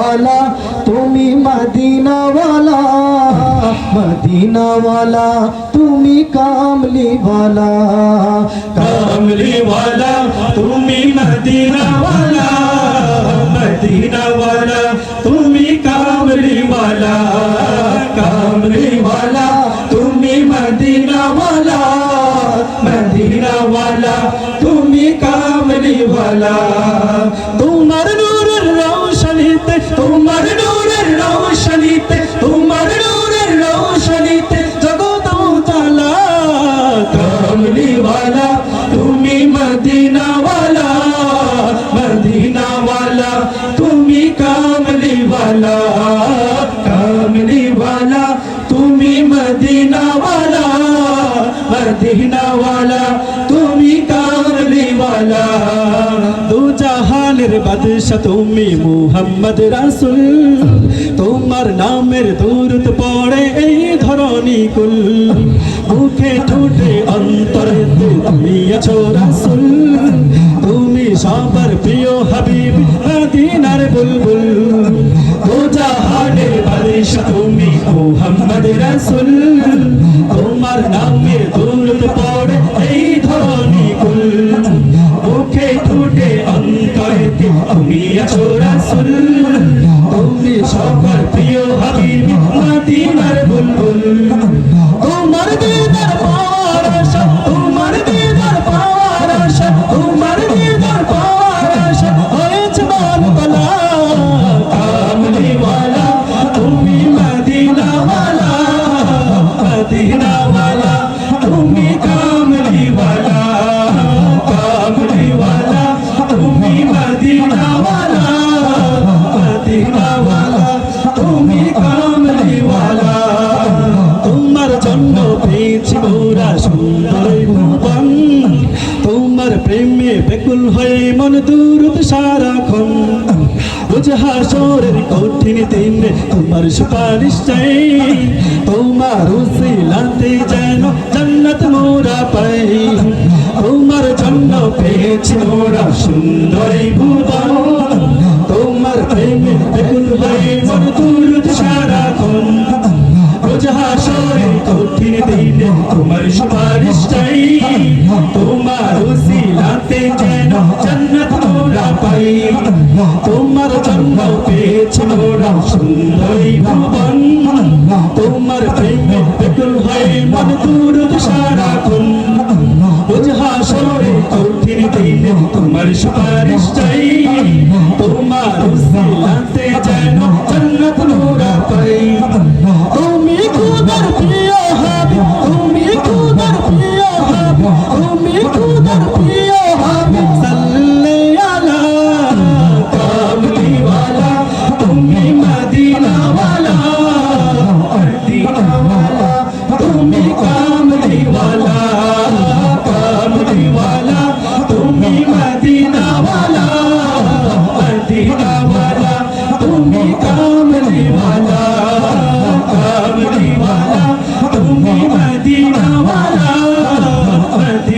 वाला, तुम्हें मदीना वाला मदीना वाला तुम्हें कामली वाला कामली वाला तुम्हें मदीना वाला मदीना वाला तुम्हें कामली वाला कामली वाला तुम्हें मदीना वाला मदीना वाला तुम्हें कामली वाला তুমি মুহাম্মদ রাসুল। তোমার নামের দূরত পড়ে এই ধরনী কুল। মুখে ঠোঁটে অন্তর তুমি আছো রাসুল। তুমি সবার প্রিয় হাবিব মদিনার বুলবুল। দু জাহানের বাদশা তুমি মুহাম্মদ রাসুল। বেকুল হয়ে মন দূরত সারাক্ষণ বুঝহাসরের কঠিন দিন, তোমার সুপারিশ চাই তোমার উসিলাতে যেন জান্নাত মোরা পাই। তোমার জন্য পেয়েছি মোরা সুন্দর ভুবন। তোমার প্রেমে বেকুল হয়ে মন দূরত সারাক্ষণ হাসরে কঠিন দিনে, তোমার সুপারিশ চাই তোমার মোরা সুন্দরী ভুবন তোমার প্রেমে বেকুল হয়ে মন দূর সারাক্ষণ কঠিন দিনে তোমার